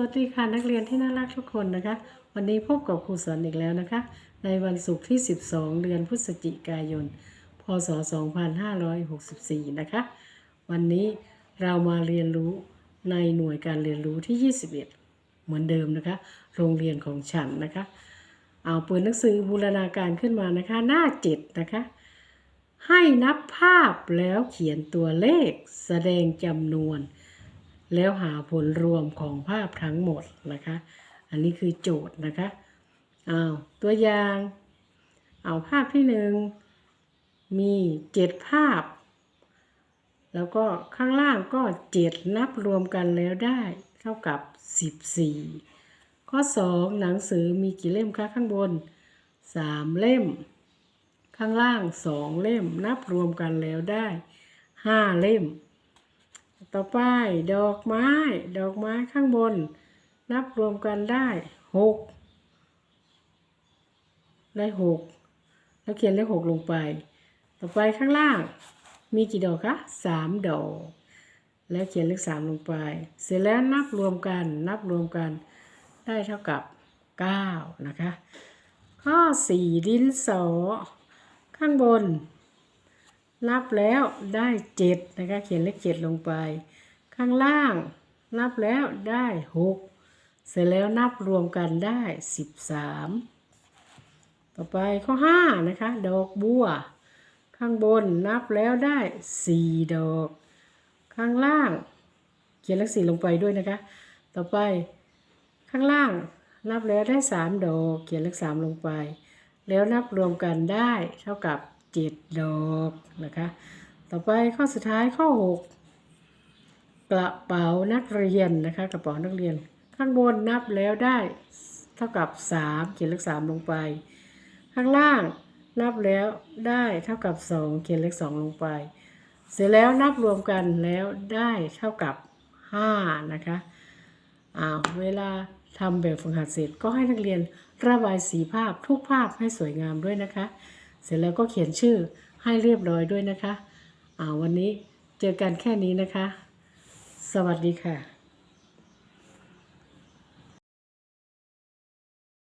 วัสดีค่ะนักเรียนที่น่ารักทุกคนนะคะ วันนี้พบกับครูสอนอีกแล้วนะคะ ในวันศุกร์ที่ 12 เดือนพฤศจิกายน พศ 2564 นะคะ วันนี้เรามาเรียนรู้ในหน่วยการเรียนรู้ที่ 21 เหมือนเดิมนะคะ โรงเรียนของฉันนะคะ เอาเปิดหนังสือบูรณาการขึ้นมานะคะ หน้า 7 นะคะ ให้นับภาพแล้วเขียนตัวเลขแสดงจำนวน แล้วหาผลรวมของภาพทั้งหมดนะคะ อันนี้คือโจทย์นะคะอ้าวตัวอย่าง เอาภาพที่หนึ่งมีเจ็ดภาพ แล้วก็ข้างล่างก็เจ็ดนับรวมกันแล้วได้ เท่ากับสิบสี่ข้อสองหนังสือมีกี่เล่มคะข้างบนสามเล่ม ข้างล่างสองเล่ม นับรวมกันแล้วได้ห้าเล่ม ต่อไปดอกไม้ ดอกไม้ข้างบน นับรวมกันได้หกได้หกแล้วเขียนเลขหกลงไป ต่อไปข้างล่าง มีกี่ดอกคะสามดอก แล้วเขียนเลขสามลงไป เสร็จแล้วนับรวมกัน นับรวมกัน ได้เท่ากับเก้านะคะ ข้อสี่ดินสอ ข้างบน นับแล้วได้เจ็ดนะคะเขียนเลขเจ็ดลงไป ข้างล่าง นับแล้วได้หกเสร็จแล้วนับรวมกันได้สิบสามต่อไปข้อห้านะคะ ดอกบัว ข้างบนนับแล้วได้สี่ดอก ข้างล่าง เขียนเลขสี่ลงไปด้วยนะคะ ต่อไปข้างล่างนับแล้วได้สามดอก เขียนเลขสามลงไป แล้วนับรวมกันได้เท่ากับ เจ็ดดอกนะคะ ต่อไปข้อสุดท้ายข้อหกกระเป๋านักเรียนนะคะกระเป๋านักเรียน ข้างบนนับแล้วได้เท่ากับสามเขียนเลขสามลงไป ข้างล่างนับแล้วได้เท่ากับสองเขียนเลขสองลงไป เสร็จแล้วนับรวมกันแล้วได้เท่ากับห้านะคะอ้าวเวลาทำแบบฝึกหัดเสร็จก็ให้นักเรียนระบายสีภาพทุกภาพให้สวยงามด้วยนะคะ เสร็จแล้วก็เขียนชื่อให้เรียบร้อยด้วยนะคะอ่าวันนี้เจอกันแค่นี้นะคะ สวัสดีค่ะ